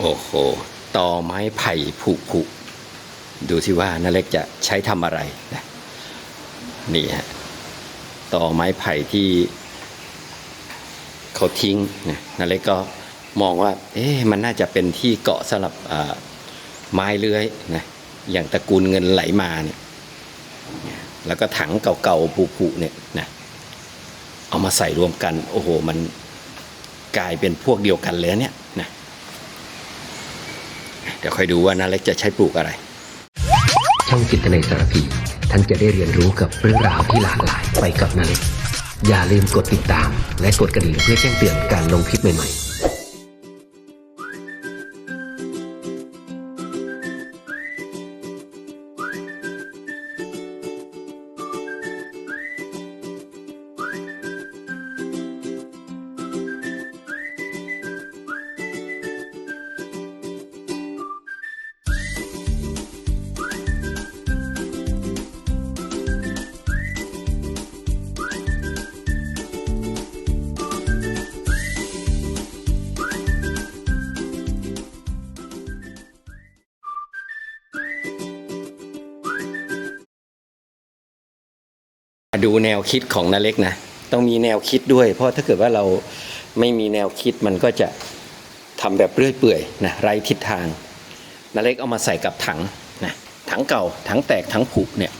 โอ้โหตอไม้ไผ่ผุผุดูสิว่านาเล็กจะใช้ทำอะไรนะนี่ฮะตอไม้ไผ่ที่เขาทิ้งนะนาเล็กก็มองว่า เอ๊ะมันน่าจะเป็นที่เกาะสำหรับไม้เลื้อยนะอย่างตระกูลเงินไหลมาเนี่ยแล้วก็ถังเก่าๆผุๆเนี่ยนะเอามาใส่รวมกัน โอ้โห มันกลายเป็นพวกเดียวกันเลยเนี่ย ดี๋ยวค่อยดูว่านาเล็กจะใช้ปลูกอะไร ช่องจิตในสารพี ท่านจะได้เรียนรู้กับเรื่องราวที่หลากหลายไปกับนาเล็ก อย่าลืมกดติดตาม และกดกระดิ่งเพื่อแจ้งเตือนการลงคลิปใหม่ๆ ดูแนวคิดของนาเล็กนะ ต้องมีแนวคิดด้วย เพราะถ้าเกิดว่าเราไม่มีแนวคิดมันก็จะทำแบบเรื่อยเปื่อยนะไร้ทิศทางนาเล็กเอามาใส่กับถังนะถังเก่าถังแตกถังผุเนี่ย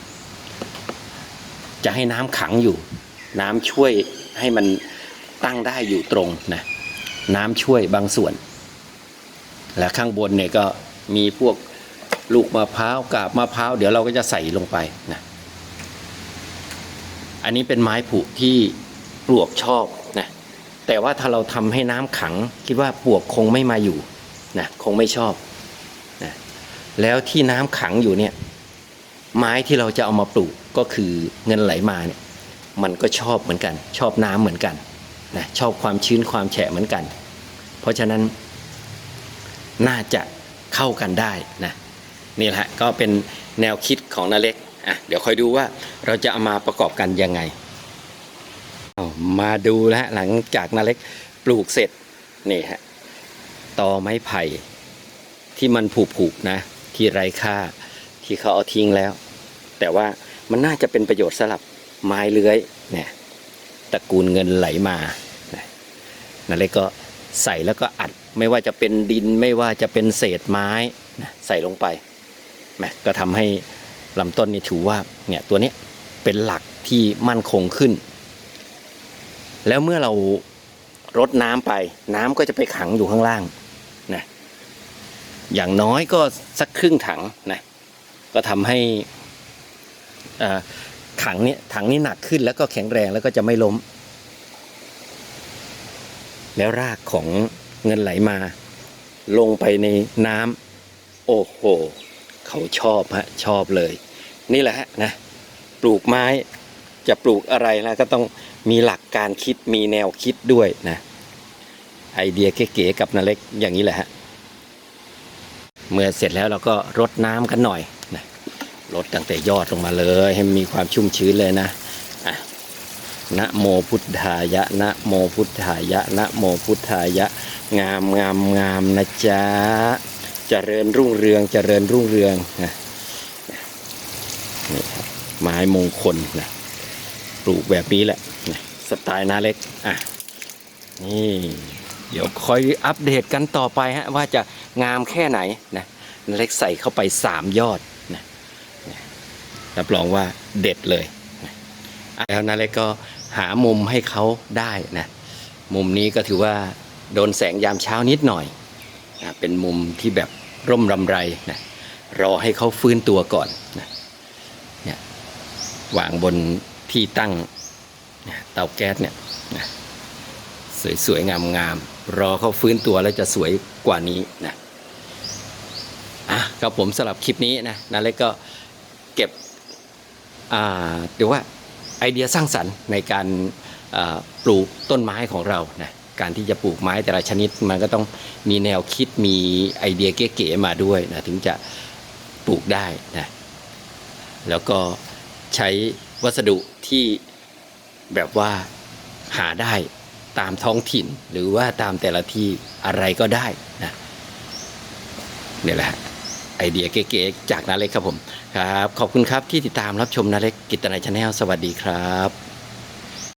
จะให้น้ำขังอยู่ น้ำช่วยให้มันตั้งได้อยู่ตรงนะน้ำช่วยบางส่วน และข้างบนเนี่ยก็มีพวกลูกมะพร้าวกาบมะพร้าวเดี๋ยวเราก็จะใส่ลงไปนะ อันนี้เป็นไม้ผุที่ปลวกชอบนะแต่ว่าถ้าเราทำให้น้ำขัง คิดว่าปลวกคงไม่มาอยู่นะคงไม่ชอบนะแล้วที่น้ำขังอยู่เนี่ยไม้ที่เราจะเอามาปลูกก็คือเงินไหลมาเนี่ยมันก็ชอบเหมือนกัน ชอบน้ำเหมือนกันนะชอบความชื้นความแฉะเหมือนกัน เพราะฉะนั้นน่าจะเข้ากันได้นะนี่แหละก็เป็นแนวคิดของนาเล็กอะเดี๋ยวคอยดูว่า เราจะเอามาประกอบกันยังไง มาดูแล้วหลังจากนาเล็กปลูกเสร็จนี่ฮะตอไม้ไผ่ที่มันผุๆนะ ที่ไร้ค่าที่เขาเอาทิ้งแล้ว แต่ว่ามันน่าจะเป็นประโยชน์สำหรับไม้เลื้อยเนี่ยตระกูลเงินไหลมานาเล็กก็ใส่แล้วก็อัดไม่ว่าจะเป็นดินไม่ว่าจะเป็นเศษไม้ใส่ลงไปแมก็ทำให้ลำต้นนี่ถือว่าเนี่ยตัวเนี้ย เป็นหลักที่มั่นคงขึ้น แล้วเมื่อเรารดน้ำไป น้ำก็จะไปขังอยู่ข้างล่างนะอย่างน้อยก็สักครึ่งถังนะก็ทำให้อ่าถังนี้ถังนี้หนักขึ้นแล้วก็แข็งแรงแล้วก็จะไม่ล้ม แล้วรากของเงินไหลมา ลงไปในน้ำโอ้โห เขาชอบฮะชอบเลย นี่แหละฮะนะ ลูกไม้ จะปลูกอะไรแล้วก็ต้องมีหลักการคิดมีแนวคิดด้วยนะไอเดียเก๋ๆกับนาเล็กอย่างนี้แหละฮะเมื่อเสร็จแล้วเราก็รดน้ำกันหน่อยนะรดตั้งแต่ยอดลงมาเลย ให้มีความชุ่มชื้นเลยนะนะโมพุทธายะนะโมพุทธายะนะโมพุทธายะ งามงามงามนะจ๊ะเจริญรุ่งเรืองเจริญรุ่งเรืองนะนี่ ไม้มงคลนะปลูกแบบนี้แหละนะสไตล์นาเล็กอะนี่เดี๋ยวคอยอัปเดตกันต่อไปฮะว่าจะงามแค่ไหนนะนาเล็กใส่เข้าไปสามยอดนะนะรับรองว่าเด็ดเลยนะแล้วนาเล็กก็หามุมให้เขาได้นะมุมนี้ก็ถือว่าโดนแสงยามเช้านิดหน่อยนะเป็นมุมที่แบบร่มรำไรนะรอให้เขาฟื้นตัวก่อนนะ วางบนที่ตั้งเตาแก๊สเนี่ยสวยๆ งามๆ รอเขาฟื้นตัวแล้วจะสวยกว่านี้นะอะครับผมสำหรับคลิปนี้นะนาเล็กก็เก็บอ่าเดี๋ยวว่าไอเดียสร้างสรรค์ในการปลูกต้นไม้ของเรานะการที่จะปลูกไม้แต่ละชนิดมันก็ต้องมีแนวคิดมีไอเดียเก๋ๆมาด้วยนะถึงจะปลูกได้นะแล้วก็ ใช้วัสดุที่แบบว่าหาได้ตามท้องถิ่นหรือว่าตามแต่ละที่อะไรก็ได้นะเนี่ยแหละไอเดียเก๋ๆจากนาเล็กครับผมครับ ขอบคุณครับที่ติดตามรับชมนาเล็กกิตนาชาแนลสวัสดีครับ